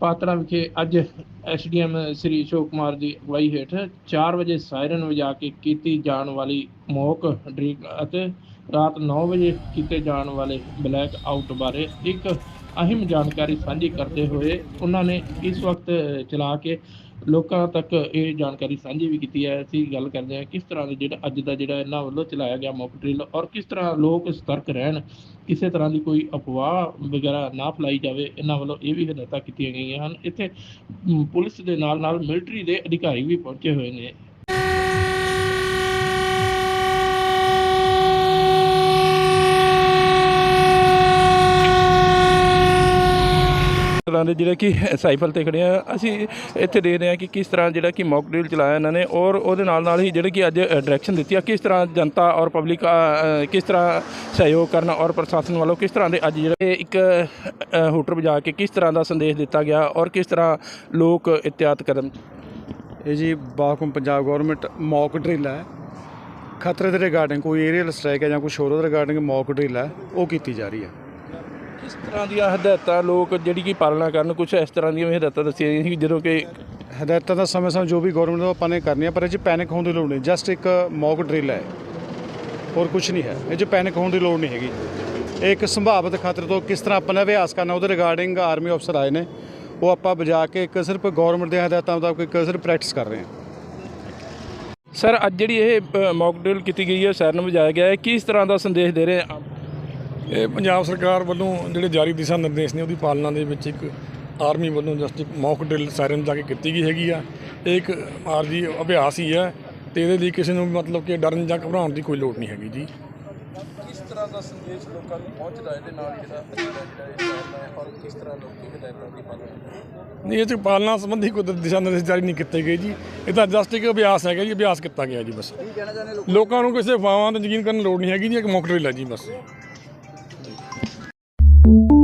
ਪਾਤੜਾ ਵਿਖੇ ਅੱਜ ਐਸਡੀਐਮ ਸ੍ਰੀ ਅਸ਼ੋਕ ਕੁਮਾਰ ਦੀ ਅਗਵਾਈ ਹੇਠ 4 ਵਜੇ ਸਾਇਰਨ ਵਜਾ ਕੇ ਕੀਤੀ ਜਾਣ ਵਾਲੀ ਮੋਕ ਡਰਿਲ ਅਤੇ ਰਾਤ 9 ਵਜੇ ਕੀਤੇ ਜਾਣ ਵਾਲੇ ਬਲੈਕ ਆਊਟ ਬਾਰੇ ਇੱਕ ਅਹਿਮ ਜਾਣਕਾਰੀ ਸਾਂਝੀ ਕਰਦੇ ਹੋਏ ਉਹਨਾਂ ਨੇ ਇਸ ਵਕਤ ਚਲਾ ਕੇ ਲੋਕਾਂ ਤੱਕ ਇਹ ਜਾਣਕਾਰੀ ਸਾਂਝੀ ਵੀ ਕੀਤੀ ਹੈ। ਅਸੀਂ ਗੱਲ ਕਰਦੇ ਹਾਂ ਕਿਸ ਤਰ੍ਹਾਂ ਦਾ ਜਿਹੜਾ ਅੱਜ ਦਾ ਜਿਹੜਾ ਇਹਨਾਂ ਵੱਲੋਂ ਚਲਾਇਆ ਗਿਆ ਮੌਕ ਡਰਿਲ ਔਰ ਕਿਸ ਤਰ੍ਹਾਂ ਲੋਕ ਸਤਰਕ ਰਹਿਣ, ਕਿਸੇ ਤਰ੍ਹਾਂ ਦੀ ਕੋਈ ਅਫਵਾਹ ਵਗੈਰਾ ਨਾ ਫੈਲਾਈ ਜਾਵੇ, ਇਹਨਾਂ ਵੱਲੋਂ ਇਹ ਵੀ ਹਦਾਇਤਾਂ ਕੀਤੀਆਂ ਗਈਆਂ ਹਨ। ਇੱਥੇ ਪੁਲਿਸ ਦੇ ਨਾਲ ਨਾਲ ਮਿਲਟਰੀ ਦੇ ਅਧਿਕਾਰੀ ਵੀ ਪਹੁੰਚੇ ਹੋਏ ਨੇ। ਤਰ੍ਹਾਂ ਦੇ ਜਿਹੜੇ ਕਿ ਸਾਈਫਲ ਤੇ ਖੜੇ ਆ ਅਸੀਂ ਇੱਥੇ ਦੇਖ ਰਹੇ ਹਾਂ ਕਿ ਕਿਸ ਤਰ੍ਹਾਂ ਜਿਹੜਾ ਕਿ ਮੌਕ ਡਰਿਲ ਚਲਾਇਆ ਇਹਨਾਂ ਨੇ ਔਰ ਉਹਦੇ ਨਾਲ ਨਾਲ ਹੀ ਜਿਹੜੇ ਕਿ ਅੱਜ ਡਾਇਰੈਕਸ਼ਨ ਦਿੱਤੀ ਆ ਕਿਸ ਤਰ੍ਹਾਂ ਜਨਤਾ ਔਰ ਪਬਲਿਕ ਕਿਸ ਤਰ੍ਹਾਂ ਸਹਿਯੋਗ ਕਰਨ ਔਰ ਪ੍ਰਸ਼ਾਸਨ ਵੱਲੋਂ ਕਿਸ ਤਰ੍ਹਾਂ ਦੇ ਅੱਜ ਜਿਹੜੇ ਇੱਕ ਅ, ਹੂਟਰ ਵਜਾ ਕੇ ਕਿਸ ਤਰ੍ਹਾਂ ਦਾ ਸੰਦੇਸ਼ ਦਿੱਤਾ ਗਿਆ ਔਰ ਕਿਸ ਤਰ੍ਹਾਂ ਲੋਕ ਇਤਿਆਤ ਕਰਨ ਇਹ ਜੀ ਬਾਹਕੁਮ ਪੰਜਾਬ ਗਵਰਨਮੈਂਟ ਮੌਕ ਡਰਿਲ ਹੈ। ਖਤਰੇ ਦੇ ਰਿਗਾਰਡਿੰਗ ਕੋਈ ਏਰੀਅਲ ਸਟ੍ਰਾਈਕ ਹੈ ਜਾਂ ਕੋਈ ਹੋਰ ਦੇ ਰਿਗਾਰਡਿੰਗ ਮੌਕ ਡਰਿਲ ਹੈ ਉਹ ਕੀਤੀ ਜਾ ਰਹੀ ਹੈ। ਕਿਸ ਤਰ੍ਹਾਂ ਦੀਆਂ ਹਦਾਇਤਾਂ ਲੋਕ ਜਿਹੜੀ ਕਿ ਪਾਲਣਾ ਕਰਨ ਕੁਝ ਇਸ ਤਰ੍ਹਾਂ ਦੀਆਂ ਵੀ ਹਦਾਇਤਾਂ ਦੱਸੀਆਂ ਗਈਆਂ ਸੀ ਜਦੋਂ ਕਿ ਹਦਾਇਤਾਂ ਦਾ ਸਮੇਂ ਸਮੇਂ ਜੋ ਵੀ ਗਵਰਨਮੈਂਟ ਦਾ ਆਪਾਂ ਨੇ ਕਰਨੀਆਂ ਪਰ ਇਹ 'ਚ ਪੈਨਿਕ ਹੋਣ ਦੀ ਲੋੜ ਨਹੀਂ। ਜਸਟ ਇੱਕ ਮੌਕ ਡਰਿਲ ਹੈ। ਹੋਰ ਕੁਝ ਨਹੀਂ ਹੈ। ਇਹ 'ਚ ਪੈਨਿਕ ਹੋਣ ਦੀ ਲੋੜ ਨਹੀਂ ਹੈਗੀ। ਇਹ ਇੱਕ ਸੰਭਾਵਿਤ ਖਤਰੇ ਤੋਂ ਕਿਸ ਤਰ੍ਹਾਂ ਆਪਾਂ ਨੇ ਅਭਿਆਸ ਕਰਨਾ ਉਹਦੇ ਰਿਗਾਰਡਿੰਗ ਆਰਮੀ ਅਫਸਰ ਆਏ ਨੇ। ਉਹ ਆਪਾਂ ਬਜਾ ਕੇ ਇੱਕ ਸਿਰਫ ਗਵਰਨਮੈਂਟ ਦੀਆਂ ਹਦਾਇਤਾਂ ਮੁਤਾਬਕ ਇੱਕ ਸਿਰਫ ਪ੍ਰੈਕਟਿਸ ਕਰ ਰਹੇ ਹਾਂ। ਸਰ ਅੱਜ ਜਿਹੜੀ ਇਹ ਮੌਕ ਡਰਿਲ ਕੀਤੀ ਗਈ ਹੈ ਸੈਰਨ ਵਜਾਇਆ ਗਿਆ ਹੈ ਕਿਸ ਤਰ੍ਹਾਂ ਦਾ ਸੰਦੇਸ਼ ਦੇ ਰਹੇ ਆ? ਇਹ ਪੰਜਾਬ ਸਰਕਾਰ ਵੱਲੋਂ ਜਿਹੜੇ ਜਾਰੀ ਦਿਸ਼ਾ ਨਿਰਦੇਸ਼ ਨੇ ਉਹਦੀ ਪਾਲਣਾ ਦੇ ਵਿੱਚ ਇੱਕ ਆਰਮੀ ਵੱਲੋਂ ਜਸਟ ਮੌਕ ਡਰਿਲ ਸਾਇਰਨ ਜਾ ਕੇ ਕੀਤੀ ਗਈ ਹੈਗੀ ਆ। ਇਹ ਇੱਕ ਆਰਜੀ ਅਭਿਆਸ ਹੀ ਹੈ ਤੇ ਇਹਦੇ ਲਈ ਕਿਸੇ ਨੂੰ ਮਤਲਬ ਕਿ ਡਰਨ ਜਾਂ ਘਬਰਾਉਣ ਦੀ ਕੋਈ ਲੋੜ ਨਹੀਂ ਹੈਗੀ ਜੀ। ਕਿਸ ਤਰ੍ਹਾਂ ਦਾ ਸੰਦੇਸ਼ ਲੋਕਾਂ ਨੂੰ ਪਹੁੰਚਦਾ ਇਹਦੇ ਨਾਲ ਜਿਹੜਾ ਜਿਹੜਾ ਹੈ ਔਰ ਕਿਸ ਤਰ੍ਹਾਂ ਲੋਕੀ ਹਦਾਇਤਾਂ ਦੀ ਪਾਲਣਾ ਨਹੀਂ ਇਹ 'ਚ ਪਾਲਣਾ ਸੰਬੰਧੀ ਕੋਈ ਦਿਸ਼ਾ ਨਿਰਦੇਸ਼ ਜਾਰੀ ਨਹੀਂ ਕੀਤੇ ਗਏ ਜੀ। ਇਹ ਤਾਂ ਜਸਟ ਇੱਕ ਅਭਿਆਸ ਹੈਗਾ ਜੀ ਅਭਿਆਸ ਕੀਤਾ ਗਿਆ ਜੀ ਬਸ। ਲੋਕਾਂ? ਨੂੰ ਕਿਸੇ ਅਫਵਾਹਾਂ ਤੇ ਯਕੀਨ ਕਰਨ ਦੀ ਲੋੜ ਨਹੀਂ ਹੈਗੀ ਜੀ ਇੱਕ ਮੌਕ ਡਰਿਲ ਹੈ ਜੀ ਬਸ। という。